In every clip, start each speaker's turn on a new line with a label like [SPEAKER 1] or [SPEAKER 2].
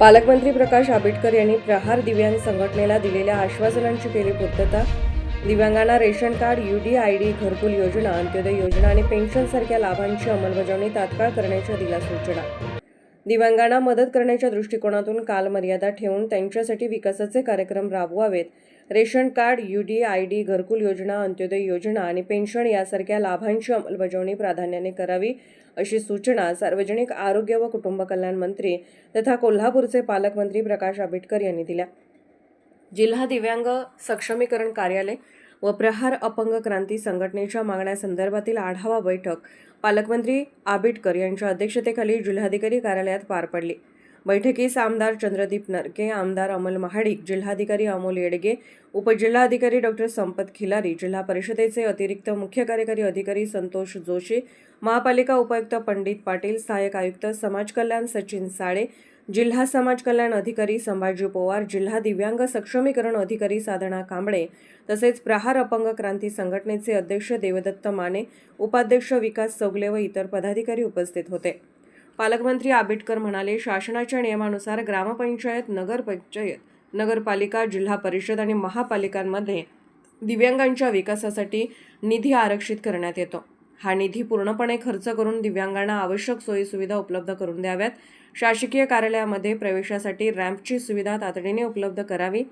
[SPEAKER 1] पालकमंत्री प्रकाश आंबेडकर यांनी प्रहार दिव्यांग संघटनेला दिलेल्या आश्वासनांची केली पूर्तता दिव्यांगांना ration card U D I D घरकुल योजना अंत्योदय योजना आणि पेन्शनसारख्या लाभांची अंमलबजावणी तात्काळ करण्याच्या दिल्या सूचना. दिव्यांगांना मदत करण्याच्या दृष्टिकोनातून कालमर्यादा ठेवून त्यांच्यासाठी विकासाचे कार्यक्रम राबवावेत ration card U D I D घरकुल योजना अंत्योदय योजना आणि पेन्शन यासारख्या लाभांची अंमलबजावणी प्राधान्याने करावी अशी सूचना सार्वजनिक आरोग्य व कुटुंब कल्याण मंत्री तथा कोल्हापूरचे पालकमंत्री प्रकाश आंबेडकर यांनी दिल्या. जिल्हा दिव्यांग सक्षमीकरण कार्यालय व प्रहार अपंग क्रांती संघटनेच्या मागण्यासंदर्भातील आढावा बैठक पालकमंत्री आबिटकर यांच्या अध्यक्षतेखाली जिल्हाधिकारी कार्यालयात पार पडली. बैठकीस आमदार चंद्रदीप नरके आमदार अमल महाडिक जिल्हाधिकारी अमोल येडगे उपजिल्हाधिकारी डॉक्टर संपत खिलारी जिल्हा परिषदेचे अतिरिक्त मुख्य कार्यकारी अधिकारी संतोष जोशी महापालिका उपायुक्त पंडित पाटील सहाय्यक आयुक्त समाज कल्याण सचिन साळे जिल्हा समाज कल्याण अधिकारी संभाजी पवार जिल्हा दिव्यांग सक्षमीकरण अधिकारी साधना कांबळे तसेच प्रहार अपंग क्रांती संघटनेचे अध्यक्ष देवदत्त माने उपाध्यक्ष विकास चौगले व इतर पदाधिकारी उपस्थित होते. पालकमंत्री आंबेडकर म्हणाले शासनाच्या नियमानुसार ग्रामपंचायत नगरपंचायत नगरपालिका जिल्हा परिषद आणि महापालिकांमध्ये दिव्यांगांच्या विकासासाठी निधी आरक्षित करण्यात येतो. हा निधी पूर्णपणे खर्च करून दिव्यांगांना आवश्यक सोयीसुविधा उपलब्ध करून द्याव्यात. शासकीय कार्यालयामध्ये प्रवेशासाठी रॅम्पची सुविधा तातडीने उपलब्ध करावी.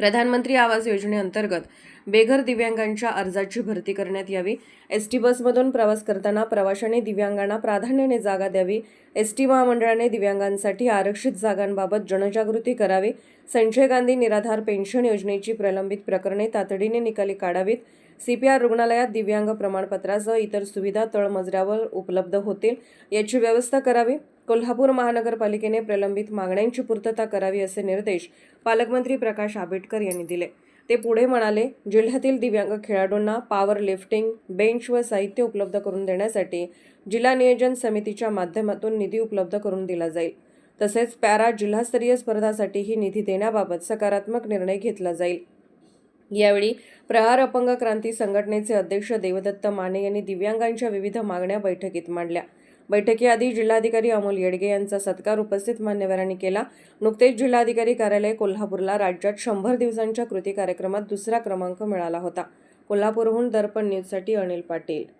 [SPEAKER 1] प्रधानमंत्री आवास योजनेअंतर्गत बेघर दिव्यांगांच्या अर्जाची भरती करण्यात यावी. एस टी बसमधून प्रवास करताना प्रवाशांनी दिव्यांगांना प्राधान्याने जागा द्यावी. एस टी महामंडळाने दिव्यांगांसाठी आरक्षित जागांबाबत जनजागृती करावी. संजय गांधी निराधार पेन्शन योजनेची प्रलंबित प्रकरणे तातडीने निकाली काढावीत. सीपीआर रुग्णालयात दिव्यांग प्रमाणपत्रासह इतर सुविधा तळमजल्यावर उपलब्ध होतील याची व्यवस्था करावी. कोल्हापूर महानगरपालिकेने प्रलंबित मागण्यांची पूर्तता करावी असे निर्देश पालकमंत्री प्रकाश आंबेडकर यांनी दिले. ते पुढे म्हणाले जिल्ह्यातील दिव्यांग खेळाडूंना पॉवर लिफ्टिंग बेंच व साहित्य उपलब्ध करून देण्यासाठी जिल्हा नियोजन समितीच्या माध्यमातून निधी उपलब्ध करून दिला जाईल. तसेच पॅरा जिल्हास्तरीय स्पर्धासाठीही निधी देण्याबाबत सकारात्मक निर्णय घेतला जाईल. यावेळी प्रहार अपंग क्रांती संघटनेचे अध्यक्ष देवदत्त माने यांनी दिव्यांगांच्या विविध मागण्या बैठकीत मांडल्या. बैठकीआधी जिल्हाधिकारी अमोल येडगे यांचा सत्कार उपस्थित मान्यवरांनी केला. नुकतेच जिल्हाधिकारी कार्यालय कोल्हापूरला राज्यात शंभर दिवसांच्या कृती कार्यक्रमात दुसरा क्रमांक मिळाला होता. कोल्हापूरहून दर्पण न्यूजसाठी अनिल पाटील.